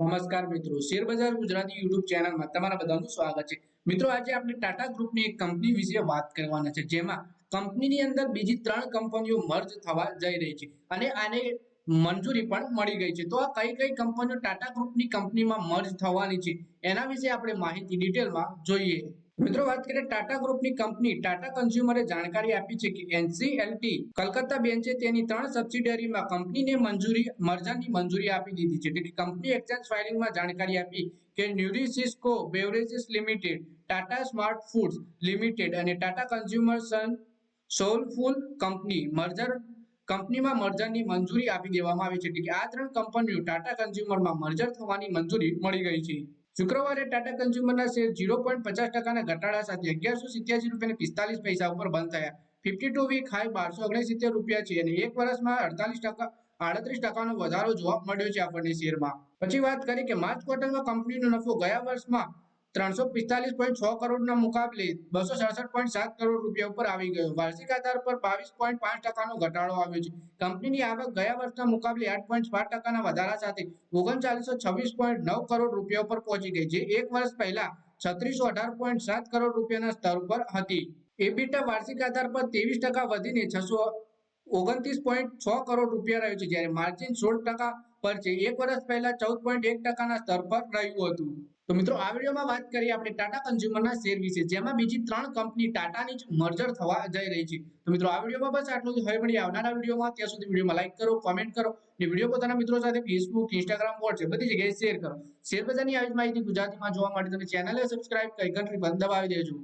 નમસ્કાર મિત્રો. શેરબજાર ગુજરાતી યુટ્યુબ ચેનલમાં તમારા બધાનું સ્વાગત છે. મિત્રો, આજે આપણે ટાટા ગ્રુપની એક કંપની વિશે વાત કરવાના છે, જેમાં કંપનીની અંદર બીજી ત્રણ કંપનીઓ મર્જ થવા જઈ રહી છે. અને આને મંજૂરી પણ મળી ગઈ છે. તો આ કઈ કઈ કંપનીઓ ટાટા ગ્રુપની કંપનીમાં મર્જ થવાની છે, એના વિશે આપણે માહિતી ડિટેલમાં જોઈએ. મિત્રો, વાત કરીએ ટાટા ગ્રુપની કંપની ટાટા કન્ઝ્યુમરે જાણકારી આપી છે કે એનસીએલટી કલકત્તા બેન્ચે તેની ત્રણ સબસિડિયરીમાં કંપનીને મંજૂરી મર્જરની મંજૂરી આપી દીધી છે. એટલે કંપની એક્સચેન્જ ફાઇલિંગમાં જાણકારી આપી કે NourishCo beverages limited Tata smart foods limited અને ટાટા કન્ઝ્યુમર સન સોલફુલ કંપની મર્જર કંપનીમાં મર્જરની મંજૂરી આપી દેવામાં આવી છે. એટલે કે આ ત્રણ કંપનીઓ ટાટા કન્ઝ્યુમરમાં મર્જર થવાની મંજૂરી મળી ગઈ છે. શુક્રવારે ટાટા કન્ઝ્યુમરના શેર ઝીરો પોઈન્ટ પચાસ ટકાના ઘટાડા સાથે અગિયારસો સિત્યાસી રૂપિયા પિસ્તાલીસ પૈસા ઉપર બંધ થયા. ફિફ્ટી ટુ વીક હાઈ બારસો ઓગણસિત્તેર રૂપિયા છે અને એક વર્ષમાં અડતાલીસ ટકા, આડત્રીસ ટકાનો વધારો જોવા મળ્યો છે આપણને શેરમાં. પછી વાત કરી કે માર્ચ ક્વાર્ટરમાં કંપનીનો નફો ગયા વર્ષમાં ત્રણસો પિસ્તાલીસ પોઈન્ટ છ કરોડના મુકાબલે બસો સડસઠ પોઈન્ટ સાત કરોડ રૂપિયા ઉપર આવી ગયો. વાર્ષિક આધાર પર બાવીસ પોઈન્ટ પાંચ ટકાનો ઘટાડો આવ્યો છે. કંપનીની આવક ગયા વર્ષના મુકાબલે આઠ પોઈન્ટ પાંચ ટકાના વધારા સાથે ઓગણચાલીસો છવ્વીસ પોઈન્ટ નવ કરોડ રૂપિયા ઉપર પહોંચી ગઈ જે એક વર્ષ પહેલા છત્રીસો અઢાર પોઈન્ટ સાત કરોડ રૂપિયાના સ્તર પર હતી. એબીટા વાર્ષિક આધાર પર ત્રેવીસ ટકા વધીને છસો ઓગણત્રીસ પોઈન્ટ છ કરોડ રૂપિયા રહ્યો છે. જ્યારે માર્જિન સોળ ટકા પર છે. એક વર્ષ પહેલા ચૌદ પોઈન્ટ એક ટકાના સ્તર પર રહ્યું હતું. તો મિત્રો આ વિડીયોમાં વાત કરીએ આપણે ટાટા કન્ઝ્યુમરના શેર વિશે, જેમાં બીજી ત્રણ કંપની ટાટાની જ મર્જર થવા જઈ રહી છે. તો મિત્રો આ વિડીયોમાં બસ આટલું જ. હવે મળી આવનારા વિડીયોમાં. ત્યાં સુધી વિડીયોમાં લાઈક કરો કોમેન્ટ કરો અને વીડિયો પોતાના મિત્રો સાથે ફેસબુક ઇન્સ્ટાગ્રામ વોટ્સએપ બધી જગ્યાએ શેર કરો. શેર બજારની આવી માહિતી ગુજરાતીમાં જોવા માટે તમે ચેનલને સબસ્ક્રાઇબ કરી, ઘંટડી બંધ દબાવી દેજો.